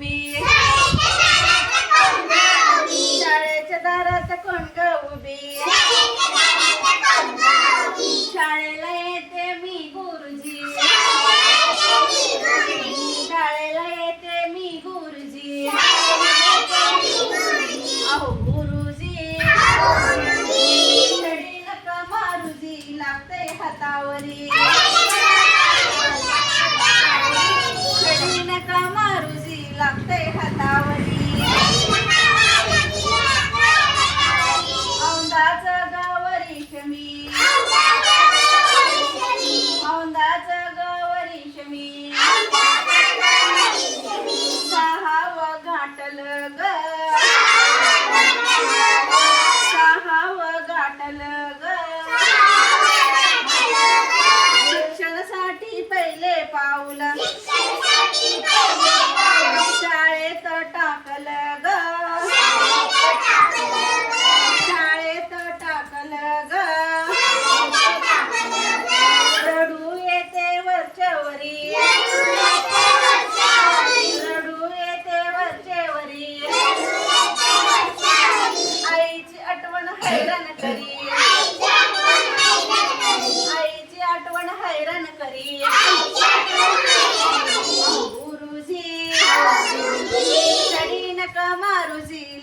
उभी. शाळेच्या दारात कोण ग उभी. शाळेला येते मी गुरुजी. शाळेला येते मी गुरुजी. अहो गुरुजी. छडी नका मारुजी लागते हातावरी.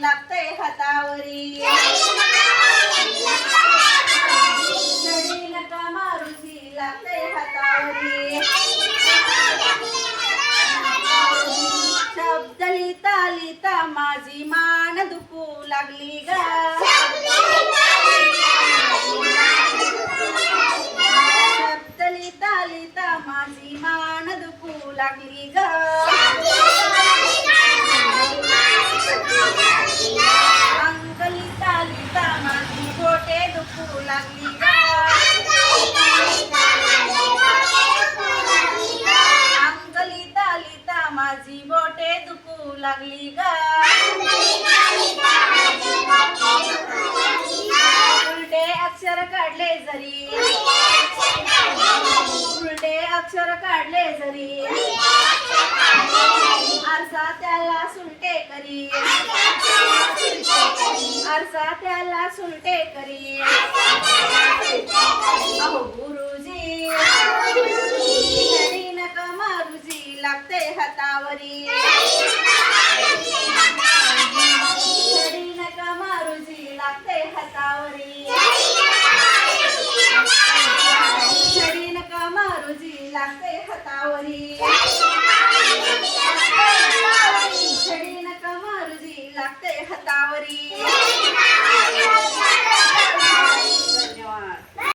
लागतंय हातावरी. नका मारुजी लागतंय हातावरी. शब्द लिहिता लिहिता माझी मान दुखू लागली ग. शब्द लिहिता लिहिता माझी मान दुखू लागली ग अंक लिहिता लिहिता माझी बोटे दुखू लागली ग अंक लिहिता लिहिता माझी बोटे दुखू लागली ग. उलटे अक्षर काढले जरी. उलटे अक्षर काढले जरी. आरसा त्याला सुलटे करी. आरसा त्याला सुलटे करी. अहो लागते हातावरी छडी नका मारुजी लागते हातावरी